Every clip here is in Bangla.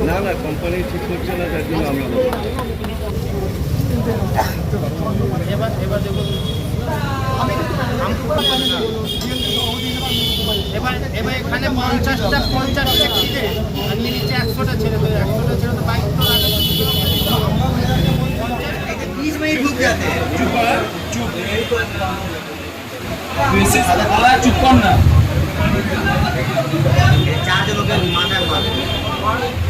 না না কোম্পানি ঠিক করছে না তার জন্য আমরা এবার এবার দেখুন। এবার এবার এখানে পঞ্চাশটা পঞ্চাশটা ছিঁড়ে আর নিচে একশোটা ছেড়ে দেবে একশোটা ছেড়ে তো বাইক তো চুপ কর। না। ঝামেলা হয়েছে তোর বন্ধ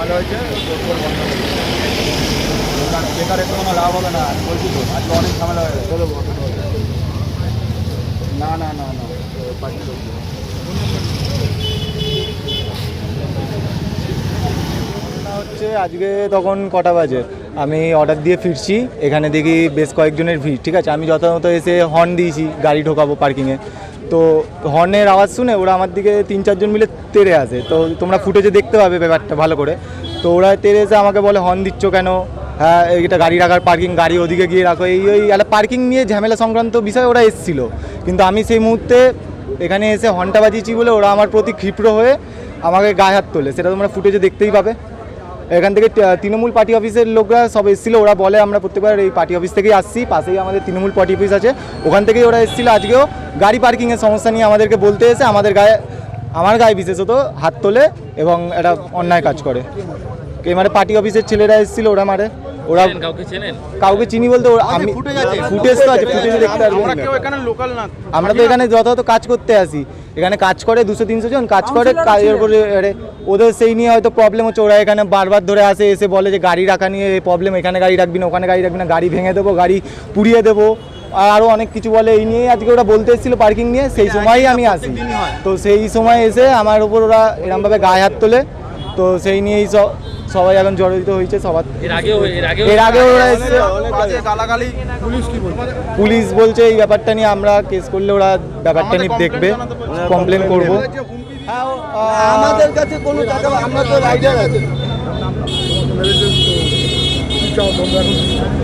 দিয়েছে। দোকান বেকারে কোনো লাভ হবে না বলছি তো আজকে অনেক ঝামেলা হয়ে গেছে না না না না পার্টি হচ্ছে আজকে তখন কটা বাজে? আমি অর্ডার দিয়ে ফিরছি, এখানে দেখি বেশ কয়েকজনের ভিড়, ঠিক আছে? আমি যথাযথ এসে হর্ন দিয়েছি, গাড়ি ঢোকাবো পার্কিংয়ে তো হর্নের আওয়াজ শুনে ওরা আমার দিকে তিন, চারজন মিলে তেড়ে আসে। তো তোমরা ফুটেজে দেখতে পাবে ব্যাপারটা ভালো করে। তো ওরা তেড়ে এসে আমাকে বলে হর্ন দিচ্ছ কেন? হ্যাঁ এটা গাড়ি রাখার পার্কিং গাড়ি ওদিকে গিয়ে রাখো। এই ওই একটা পার্কিং নিয়ে ঝামেলা সংক্রান্ত বিষয়ে ওরা এসেছিল। কিন্তু আমি সেই মুহূর্তে এখানে এসে হর্নটা বাজিয়েছি বলে ওরা আমার প্রতি ক্ষিপ্র হয়ে আমাকে গায়ে হাত তোলে। সেটা তোমরা ফুটেজে দেখতেই পাবে। এখান থেকে তৃণমূল পার্টি অফিসের লোকরা সব এসেছিল, ওরা বলে আমরা প্রত্যেকবার এই পার্টি অফিস থেকেই আসছি, পাশেই আমাদের তৃণমূল পার্টি অফিস আছে। ওখান থেকেই ওরা এসেছিল আজকেও। গাড়ি পার্কিংয়ের সমস্যা নিয়ে আমাদেরকে বলতে এসে আমাদের গায়ে, আমার গায়ে বিশেষত হাত তোলে এবং এটা অন্যায় কাজ করে। কে মানে পার্টি অফিসের ছেলেরা এসেছিল ওরা মারে। ওরা কাউকে চেনেন? কাউকে চিনি বলতে ওরা আমি ফুটেজ তো আছে ফুটেজ দেখতে পারবেন এখানে লোকাল না। আমরা তো এখানে যথাযথ কাজ করতে আসি। এখানে কাজ করে দুশো তিনশো জন কাজ করে কাজের উপরে আরে ওদের সেই নিয়ে হয়তো প্রবলেম হচ্ছে। ওরা এখানে বারবার ধরে আসে এসে বলে যে গাড়ি রাখা নিয়ে প্রবলেম এখানে গাড়ি রাখবি না ওখানে গাড়ি রাখবি না গাড়ি ভেঙে দেবো গাড়ি পুড়িয়ে দেবো। আর আরও অনেক কিছু বলে এই নিয়েই আজকে ওরা বলতে এসেছিল পার্কিং নিয়ে সেই সময়ই আমি আসি। তো সেই সময় এসে আমার উপর ওরা এরমভাবে গায়ে হাত তোলে। তো সেই নিয়েই সব সবাই এখন জড়িত হয়েছে সবার এর আগেও আগেও ওরা এসে পুলিশ বলছে? এই ব্যাপারটা নিয়ে আমরা কেস করলে ওরা ব্যাপারটা নিয়ে দেখবে কমপ্লেন করব। আমাদের কাছে কোনো টাকা আমরা তো রাইডার আছে।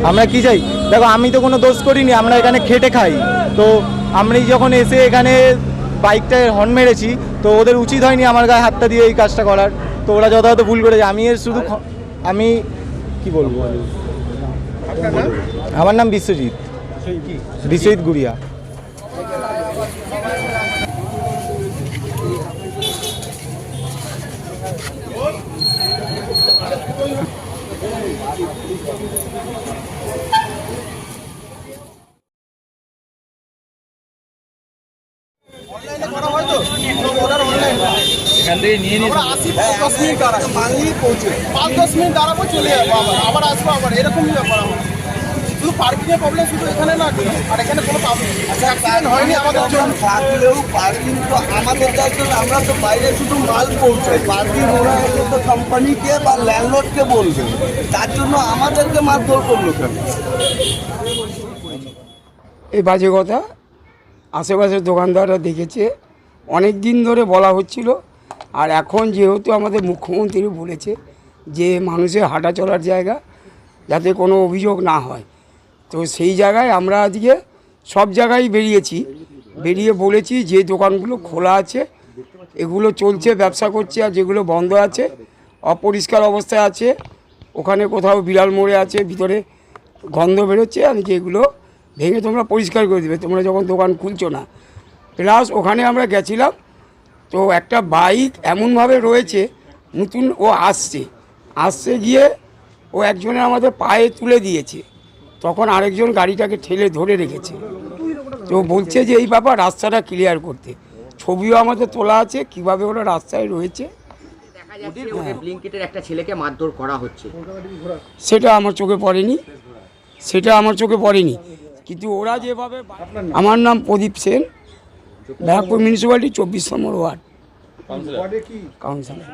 আমরা কি চাই? দেখো আমি তো কোনো দোষ করিনি আমরা এখানে খেটে খাই। তো আমি যখন এসে এখানে বাইকটায় হর্ন মেরেছি তো ওদের উচিত হয়নি আমার গায়ে হাতটা দিয়ে এই কাজটা করার। তো ওরা যথাযথ ভুল করেছে। আমি এর শুধু আমি কি বলব? আমার নাম বিশ্বজিৎ। বিশ্বজিৎ গুড়িয়া। এখান থেকে নিয়ে নিয়ে আসি পাঁচ দশ মিনিট দাঁড়াবো মানলেই পৌঁছে পাঁচ দশ মিনিট দাঁড়াবো চলে যাব আবার আবার আসব আবার এরকমই ব্যাপার আমার শুধু পার্কিং এর প্রবলেম শুধু এখানে না আর এখানে কোনো অ্যাক্সিডেন্ট হয়নি আমাদের জন্য। থাকলেও পার্কিং তো আমাদের আমরা তো বাইরে শুধু মাল পৌঁছাই। পার্কিং ওরা তো কোম্পানিকে বা ল্যান্ডলর্ডকে বলবে। তার জন্য আমাদেরকে মারধর করল কেন? এই বাজে কথা। আশেপাশের দোকানদাররা দেখেছে। অনেক দিন ধরে বলা হচ্ছিল আর এখন যেহেতু আমাদের মুখ্যমন্ত্রী বলেছে যে মানুষের হাঁটা চলার জায়গা যাতে কোনো অভিযোগ না হয়। তো সেই জায়গায় আমরা আজকে সব জায়গায় বেরিয়েছি। বেরিয়ে বলেছি যে দোকানগুলো খোলা আছে, এগুলো চলছে, ব্যবসা করছে আর যেগুলো বন্ধ আছে, অপরিষ্কার অবস্থায় আছে, ওখানে কোথাও বিড়াল মোড়ে আছে, ভিতরে গন্ধ বেরোচ্ছে আমি যে এগুলো ভেঙে তোমরা পরিষ্কার করে দেবে, তোমরা যখন দোকান খুলছো না। প্লাস ওখানে আমরা গেছিলাম তো একটা বাইক এমনভাবে রয়েছে নতুন ও আসছে। আসছে গিয়ে ও একজনের আমাদের পায়ে তুলে দিয়েছে। তখন আরেকজন গাড়িটাকে ঠেলে ধরে রেখেছে। তো বলছে যে এই ব্যাপার রাস্তাটা ক্লিয়ার করতে। ছবিও আমাদের তোলা আছে কীভাবে ওরা রাস্তায় রয়েছে? একটা ছেলেকে মারধর করা হচ্ছে। সেটা আমার চোখে পড়েনি। সেটা আমার চোখে পড়েনি। কিন্তু ওরা যেভাবে আমার নাম প্রদীপ সেন। ব্যারাকপুর মিউনিসিপ্যালিটি চব্বিশ নম্বর ওয়ার্ড। কাউন্সিলর